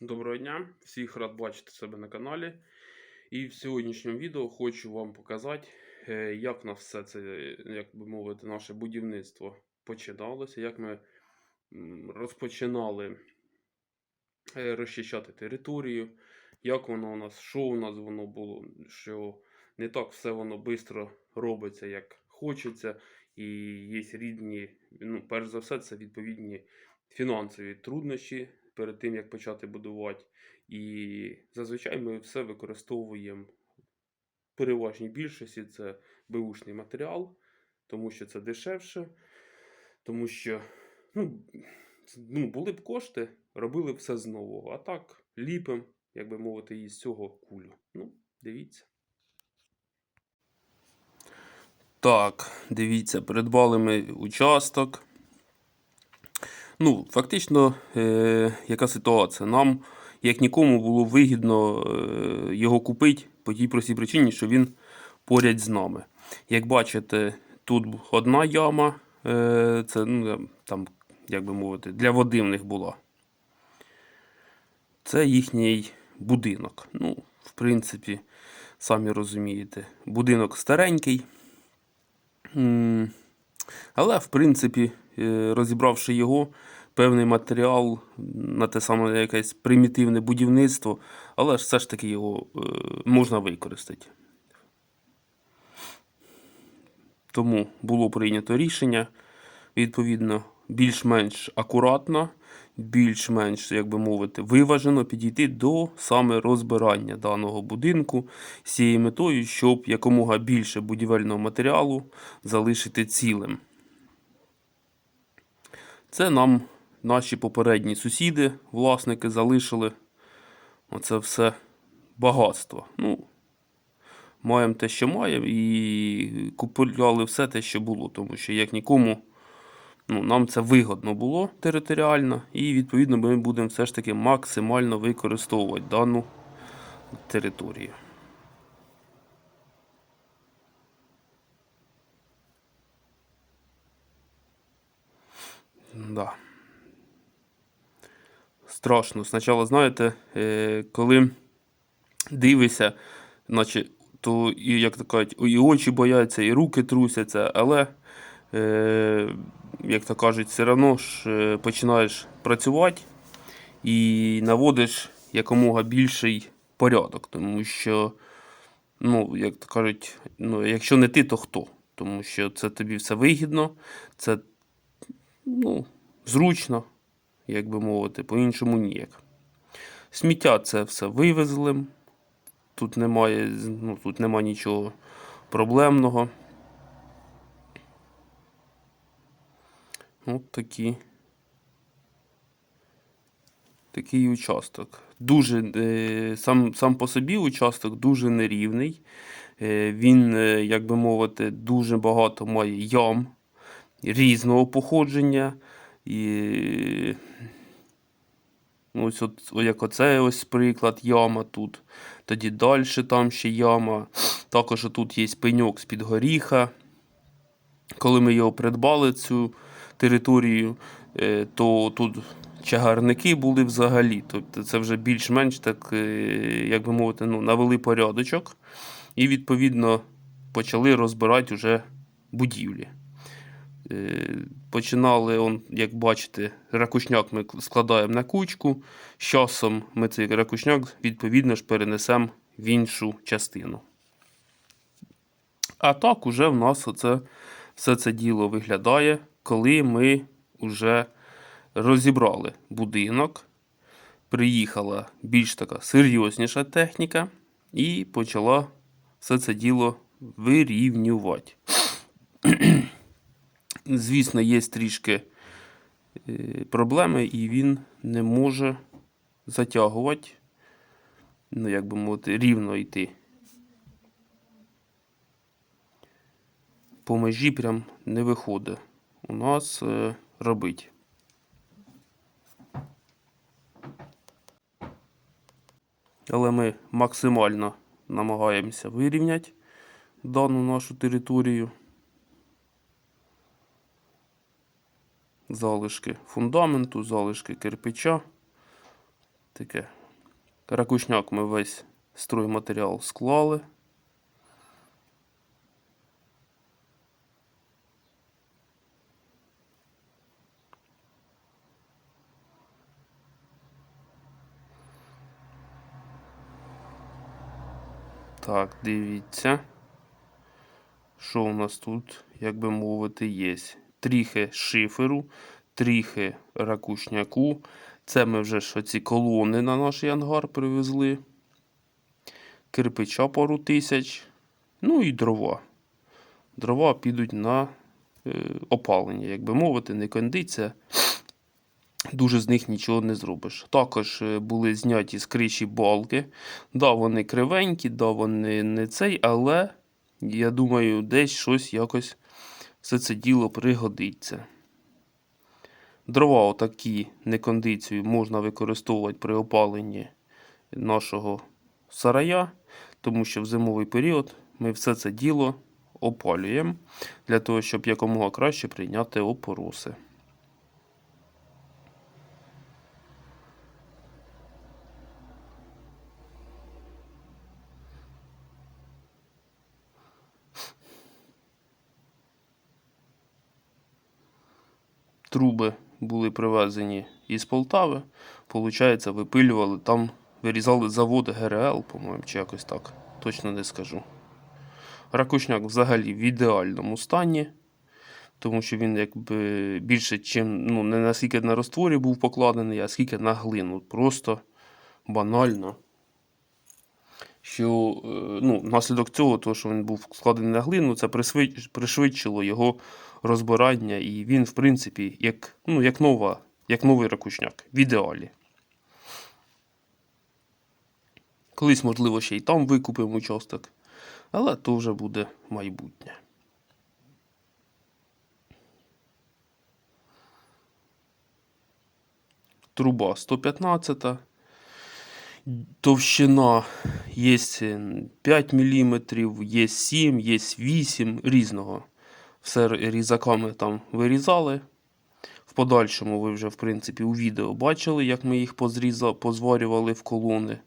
Доброго дня! Всіх рад бачити себе на каналі. І в сьогоднішньому відео хочу вам показати, е, як в нас все це, як би мовити, наше будівництво починалося, як ми розпочинали е, розчищати територію, як воно у нас, що у нас воно було, що не так все воно швидко робиться, як хочеться. І є рідні, ну, перш за все, це відповідні фінансові труднощі перед тим, як почати будувати. І зазвичай ми все використовуємо в переважній більшості це беушний матеріал, тому що це дешевше, тому що ну, ну, були б кошти, робили б все знову. А так ліпим, як би мовити, із цього кулю. Ну, дивіться. Так, дивіться, придбали ми участок. Ну, фактично, е, яка ситуація? Нам, як нікому, було вигідно е, його купити по тій простій причині, що він поряд з нами. Як бачите, тут одна яма, е, це ну, там, як би мовити, для води в них була. Це їхній будинок. Ну, в принципі, самі розумієте, будинок старенький. Але, в принципі, е, розібравши його, певний матеріал на те саме якесь примітивне будівництво, але все ж таки його е, можна використати. Тому було прийнято рішення, відповідно, більш-менш акуратно, більш-менш, як би мовити, виважено підійти до саме розбирання даного будинку з цією метою, щоб якомога більше будівельного матеріалу залишити цілим. Це нам наші попередні сусіди, власники залишили оце все багатство. Ну, маємо те, що маємо, і купували все те, що було, тому що як нікому. Ну, нам це вигодно було територіально, і відповідно ми будемо все ж таки максимально використовувати дану територію. Да. Страшно. Спочатку, знаєте, е, коли дивишся, наче то і як то кажуть, і очі бояться, і руки трусяться, але, е, як то кажуть, все одно ж е, починаєш працювати і наводиш якомога більший порядок, тому що, ну, як то кажуть, ну, якщо не ти, то хто? Тому що це тобі все вигідно, це ну, зручно, як би мовити, по-іншому ніяк. Сміття це все вивезли. Тут немає, ну, тут немає нічого проблемного. От такі. Такий участок. Дуже, е, сам, сам по собі участок дуже нерівний. Е, він, е, як би мовити, дуже багато має ям різного походження. І ось от, як оце ось приклад яма тут. Тоді далі там ще яма. Також тут є пеньок з-під горіха. Коли ми його придбали, цю територію, е, то тут чагарники були взагалі. Тобто це вже більш-менш так, е, як би мовити, ну, навели порядочок. І відповідно почали розбирати вже будівлі. Е, Починали, он, як бачите, ракушняк ми складаємо на кучку. З часом ми цей ракушняк, відповідно ж, перенесемо в іншу частину. А так уже в нас оце, все це діло виглядає, коли ми вже розібрали будинок. Приїхала більш така серйозніша техніка і почала все це діло вирівнювати. Звісно, є трішки е, проблеми, і він не може затягувати, ну, як би мовити, рівно йти. По межі прям не виходить у нас е, робить. Але ми максимально намагаємося вирівняти дану нашу територію. Залишки фундаменту, залишки кирпича. таке. Ракушняк ми весь стройматеріал склали. Так, дивіться. Що у нас тут, як би мовити, є? Тріхи шиферу, тріхи ракушняку. Це ми вже ж оці колони на наш ангар привезли. Кирпича пару тисяч. Ну і дрова. Дрова підуть на е, опалення, як би мовити, не кондиція. Дуже з них нічого не зробиш. Також е, були зняті з криші балки. Да, вони кривенькі, да, вони не цей, але я думаю, десь щось якось все це діло пригодиться. Дрова отакі некондицію можна використовувати при опаленні нашого сарая, тому що в зимовий період ми все це діло опалюємо для того, щоб якомога краще прийняти опороси. Труби були привезені із Полтави. Получається, випилювали там, вирізали завод ГРЛ, по-моєму, чи якось так. Точно не скажу. Ракушняк взагалі в ідеальному стані, тому що він якби більше, чим, ну, не наскільки на ростворі був покладений, а скільки на глину. Просто банально. Що е, ну, внаслідок цього, то, що він був складений на глину, це пришвидшило його розбирання, і він, в принципі, як, ну, як, нова, як новий ракушняк, в ідеалі. Колись, можливо, ще й там викупимо участок, але то вже буде майбутнє. Труба 115. Товщина є 5 мм, є 7, є 8 різного. Все різаками там вирізали. В подальшому ви вже, в принципі, у відео бачили, як ми їх позріза, позварювали в колони.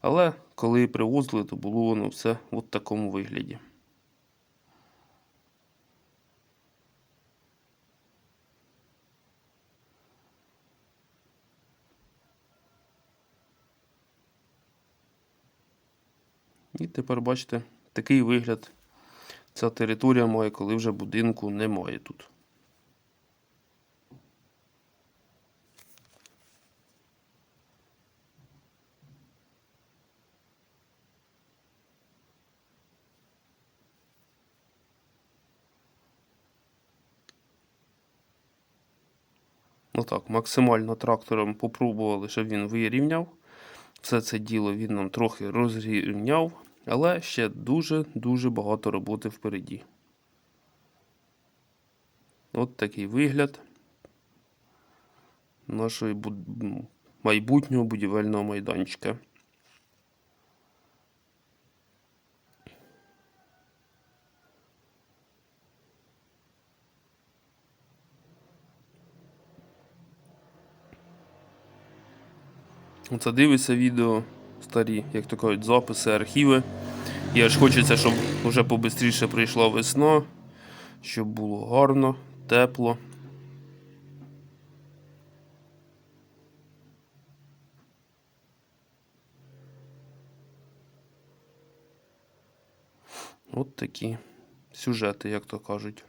Але коли привозили, то було воно все в такому вигляді. І тепер бачите, такий вигляд ця територія має, коли вже будинку немає тут. Ну так, максимально трактором попробували, щоб він вирівняв. Все це діло він нам трохи розрівняв, але ще дуже-дуже багато роботи впереді. От такий вигляд нашої майбутнього будівельного майданчика. Оце дивиться відео старі, як то кажуть, записи, архіви. І аж хочеться, щоб вже побистріше прийшла весна, щоб було гарно, тепло. От такі сюжети, як то кажуть.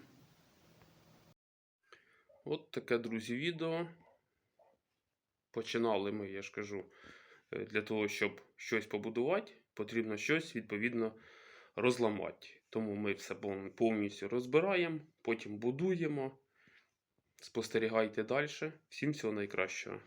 От таке, друзі, відео. Починали ми, я ж кажу, е, для того, щоб щось побудувати, потрібно щось відповідно розламати. Тому ми все повністю розбираємо, потім будуємо. Спостерігайте далі. Всім всього найкращого.